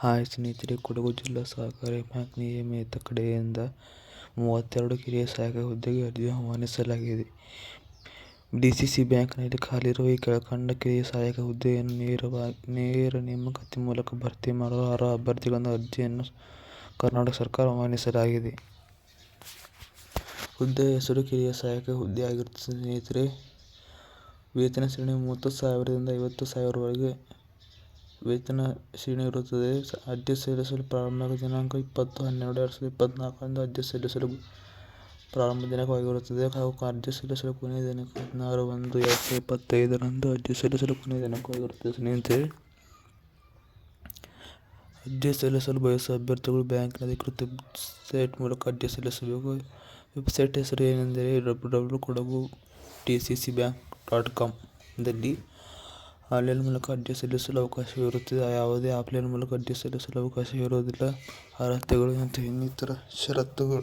Hi ಸ್ನೇಹಿತರೆ, ಕೊಡಗು ಜಿಲ್ಲಾ ಸಹಕಾರಿ ಬ್ಯಾಂಕ್ ನಿಯಮಿತ ಕಡೆಯಿಂದ ಮೂವತ್ತೆರಡು ಕಿರಿಯ ಸಹಾಯಕ ಹುದ್ದೆಗೆ ಅರ್ಜಿ ಆಹ್ವಾನಿಸಲಾಗಿದೆ. ಸಿ ಬ್ಯಾಂಕ್ನಲ್ಲಿ ಇರುವ ಈ ಕೆಳಕಂಡ ಕಿರಿಯ ಸಹಾಯಕ ಹುದ್ದೆಯನ್ನು ನೇರ ನೇಮಕಾತಿ ಮೂಲಕ ಭರ್ತಿ ಮಾಡಲು ಅರ್ಹ ಅಭ್ಯರ್ಥಿಗಳಿಂದ ಅರ್ಜಿಯನ್ನು ಕರ್ನಾಟಕ ಸರ್ಕಾರ ಆಹ್ವಾನಿಸಲಾಗಿದೆ. ಹುದ್ದೆಯ ಹೆಸರು ಕಿರಿಯ ಸಹಾಯಕ ಹುದ್ದೆ ಆಗಿರುತ್ತದೆ ಸ್ನೇಹಿತರೆ. ವೇತನ ಶ್ರೇಣಿ ಮೂವತ್ತು ಸಾವಿರದಿಂದ ಐವತ್ತು ಸಾವಿರವರೆಗೆ ವೇತನ ಶ್ರೇಣಿ ಇರುತ್ತದೆ. ಅರ್ಜಿ ಸಲ್ಲಿಸಲು ಪ್ರಾರಂಭ ದಿನಾಂಕ ಇಪ್ಪತ್ತು, ಹನ್ನೆರಡು, ಎರಡು ಸಾವಿರದ ಇಪ್ಪತ್ನಾಲ್ಕರಂದು ಅರ್ಜಿ ಸಲ್ಲಿಸಲು ಪ್ರಾರಂಭ ದಿನಾಂಕವಾಗಿರುತ್ತದೆ ಹಾಗೂ ಅರ್ಜಿ ಸಲ್ಲಿಸಲು ಕೊನೆಯ ದಿನಾಂಕ ಹದಿನಾರು ಒಂದು ಎರಡು ಸಾವಿರದ ಇಪ್ಪತ್ತೈದರಂದು ಅರ್ಜಿ ಸಲ್ಲಿಸಲು ಕೊನೆಯ ದಿನಾಂಕವಾಗಿರುತ್ತದೆ ಸ್ನೇಹಿತರೆ. ಅರ್ಜಿ ಸಲ್ಲಿಸಲು ಬಯಸುವ ಅಭ್ಯರ್ಥಿಗಳು ಬ್ಯಾಂಕಿನ ಅಧಿಕೃತ ವೆಬ್ಸೈಟ್ ಮೂಲಕ ಅರ್ಜಿ ಸಲ್ಲಿಸಬೇಕು. ವೆಬ್ಸೈಟ್ ಹೆಸರು ಏನೆಂದರೆ W W Kodagu DCC bank dot com ದಲ್ಲಿ ಆನ್ಲೈನ್ ಮೂಲಕ ಅರ್ಜಿ ಸಲ್ಲಿಸಲು ಅವಕಾಶವಿರುತ್ತದೆ. ಯಾವುದೇ ಆಫ್ಲೈನ್ ಮೂಲಕ ಅರ್ಜಿ ಸಲ್ಲಿಸಲು ಅವಕಾಶವಿರುವುದಿಲ್ಲ. ಅರ್ಹತೆಗಳು ಮತ್ತು ಇನ್ನಿತರ ಷರತ್ತುಗಳ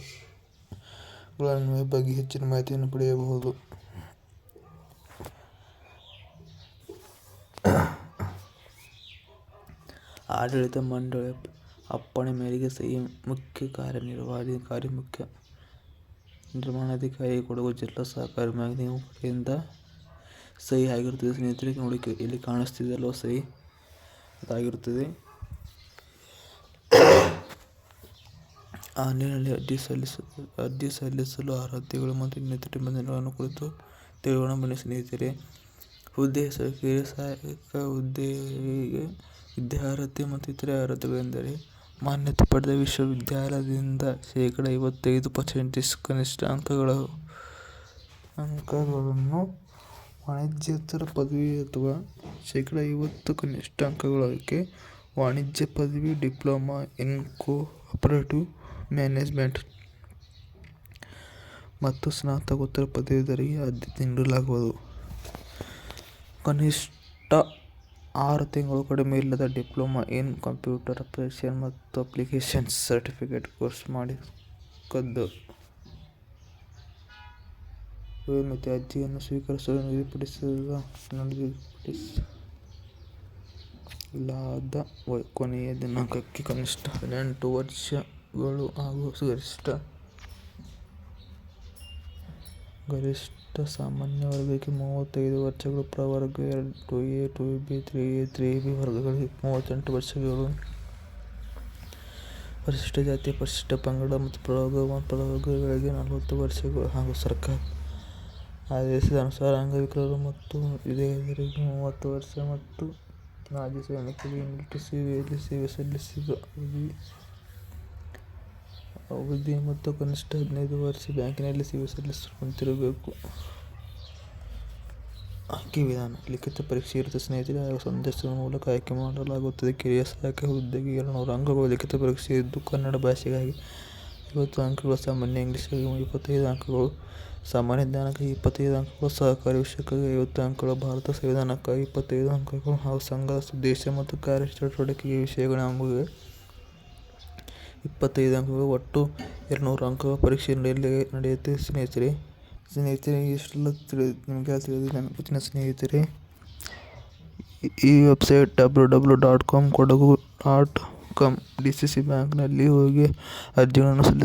ಬಗ್ಗೆ ಹೆಚ್ಚಿನ ಮಾಹಿತಿಯನ್ನು ಪಡೆಯಬಹುದು. ಆಡಳಿತ ಮಂಡಳಿ ಅಪ್ಪಣೆ ಮೇರೆಗೆ ಮುಖ್ಯ ಕಾರ್ಯನಿರ್ವಹಣಾಧಿಕಾರಿ, ಮುಖ್ಯ ನಿರ್ಮಾಣಾಧಿಕಾರಿ ಕೊಡಗು ಜಿಲ್ಲಾ ಸಹಕಾರಿ ಬ್ಯಾಂಕ್ ನಿಮ್ಮ ಕಡೆಯಿಂದ ಸಹಿ ಆಗಿರುತ್ತದೆ ಸ್ನೇಹಿತರೆ. ನೋಡಿ ಇಲ್ಲಿ ಕಾಣಿಸ್ತಿದೆ ಅಲ್ವಾ ಸಹಿ ಅದಾಗಿರುತ್ತದೆ. ಆನ್ಲೈನಲ್ಲಿ ಅರ್ಜಿ ಸಲ್ಲಿಸಲು ಅರ್ಹತೆಗಳು ಮತ್ತು ಇನ್ನಿತರ ನಿಬಂಧನೆಗಳನ್ನು ಕುರಿತು ತಿಳಿಯೋಣ ಬನ್ನಿ ಸ್ನೇಹಿತರೆ. ಹುದ್ದೆ ಹೆಸರು ಕಿರಿಯ ಸಹಾಯಕ ಹುದ್ದೆಗೆ ವಿದ್ಯಾರ್ಹತೆ ಮತ್ತು ಇತರೆ ಅರ್ಹತೆಗಳೆಂದರೆ ಮಾನ್ಯತೆ ಪಡೆದ ವಿಶ್ವವಿದ್ಯಾಲಯದಿಂದ ಶೇಕಡಾ ಐವತ್ತೈದು ಪರ್ಸೆಂಟೇಜ್ ಕನಿಷ್ಠ ಅಂಕಗಳನ್ನು, ವಾಣಿಜ್ಯೇತರ ಪದವಿ ಅಥವಾ ಶೇಕಡಾ ಐವತ್ತು ಕನಿಷ್ಠ ಅಂಕಗಳೊಂದಿಗೆ ವಾಣಿಜ್ಯ ಪದವಿ, ಡಿಪ್ಲೊಮಾ ಇನ್ ಕೋಆಪರೇಟಿವ್ ಮ್ಯಾನೇಜ್ಮೆಂಟ್ ಮತ್ತು ಸ್ನಾತಕೋತ್ತರ ಪದವಿಧರಿಗೆ ಆದ್ಯತೆ ನೀಡಲಾಗುವುದು. ಕನಿಷ್ಠ ಆರು ತಿಂಗಳು ಕಡಿಮೆ ಇಲ್ಲದ ಡಿಪ್ಲೊಮಾ ಇನ್ ಕಂಪ್ಯೂಟರ್ ಅಪ್ಲಿಕೇಶನ್ ಮತ್ತು ಅಪ್ಲಿಕೇಶನ್ ಸರ್ಟಿಫಿಕೇಟ್ ಕೋರ್ಸ್ ಮಾಡಿಕದ್ದು ಇರಬೇಕು. ಅರ್ಜಿಯನ್ನು ಸ್ವೀಕರಿಸಲು ನಿಗದಿಪಡಿಸಲಾದ ಕೊನೆಯ ದಿನಾಂಕಕ್ಕೆ ಕನಿಷ್ಠ ಹದಿನೆಂಟು ವರ್ಷಗಳು ಹಾಗೂ ಗರಿಷ್ಠ ಸಾಮಾನ್ಯ ವರ್ಗಕ್ಕೆ ಮೂವತ್ತೈದು ವರ್ಷಗಳು. ಪ್ರವರ್ಗ two A, two B, three A, three B ವರ್ಗಗಳಿಗೆ ಮೂವತ್ತೆಂಟು ವರ್ಷಗಳು. ಪರಿಶಿಷ್ಟ ಜಾತಿ, ಪರಿಶಿಷ್ಟ ಪಂಗಡ ಮತ್ತು ಪ್ರವರ್ಗ ಪ್ರವರ್ಗಗಳಿಗೆ ನಲವತ್ತು ವರ್ಷಗಳು ಹಾಗೂ ಸರ್ಕಾರ ಆದೇಶದ ಅನುಸಾರ ಅಂಗವಿಕಲರು ಮತ್ತು ವಿಧವೆಯರಿಗೆ ಮೂವತ್ತು ವರ್ಷ ಮತ್ತು ಮಾಜಿ ಸೈನಿಕರಿಗೆ ಮಿಲಿಟರಿ ಸೇವೆಯಲ್ಲಿ ಸೇವೆ ಸಲ್ಲಿಸಿದ ಅವಧಿ ಮತ್ತು ಕನಿಷ್ಠ ಹದಿನೈದು ವರ್ಷ ಬ್ಯಾಂಕಿನಲ್ಲಿ ಸೇವೆ ಸಲ್ಲಿಸಿಕೊಂತಿರಬೇಕು ಆಯ್ಕೆ ವಿಧಾನ: ಲಿಖಿತ ಪರೀಕ್ಷೆ ಇರುತ್ತದೆ ಸ್ನೇಹಿತರೆ ಹಾಗೂ ಸಂದರ್ಶನದ ಮೂಲಕ ಆಯ್ಕೆ ಮಾಡಲಾಗುತ್ತದೆ. ಕಿರಿಯ ಸಹಾಯಕ ಹುದ್ದೆಗೆ ಎರಡ್ನೂರು ಅಂಗಗಳು ಲಿಖಿತ ಪರೀಕ್ಷೆ ಇದ್ದು, ಕನ್ನಡ ಭಾಷೆಗಾಗಿ ಐವತ್ತು ಅಂಕಗಳು, ಸಾಮಾನ್ಯ ಇಂಗ್ಲಿಷ್ ಇಪ್ಪತ್ತೈದು ಅಂಕಗಳು, ಸಾಮಾನ್ಯ ಜ್ಞಾನಕ್ಕಾಗಿ ಇಪ್ಪತ್ತೈದು ಅಂಕಗಳು, ಸಹಕಾರಿ ವಿಷಯಕ್ಕಾಗಿ ಐವತ್ತು ಅಂಕಗಳು, ಭಾರತ ಸಂವಿಧಾನಕ್ಕಾಗಿ ಇಪ್ಪತ್ತೈದು ಅಂಕಗಳು ಹಾಗೂ ಸಂಘದ ಉದ್ದೇಶ ಮತ್ತು ಕಾರ್ಯ ಚಟುವಟಿಕೆ ವಿಷಯಗಳ ನಮೂನೆಗೆ ಇಪ್ಪತ್ತೈದು ಅಂಕಗಳು. ಒಟ್ಟು ಎರಡ್ನೂರು ಅಂಕಗಳ ಪರೀಕ್ಷೆ ನಡೆಯುತ್ತದೆ ಸ್ನೇಹಿತರೆ. ಸ್ನೇಹಿತರೆ ಇಷ್ಟೆಲ್ಲ ನಿಮಗೆಲ್ಲ ನನ್ನ ಗೊತ್ತಿನ ಸ್ನೇಹಿತರೆ. ಈ website W W dot com Kodagu dot com D C C ಬ್ಯಾಂಕ್ನಲ್ಲಿ ಹೋಗಿ ಅರ್ಜಿಗಳನ್ನು ಸಲ್ಲಿಸಬಹುದು.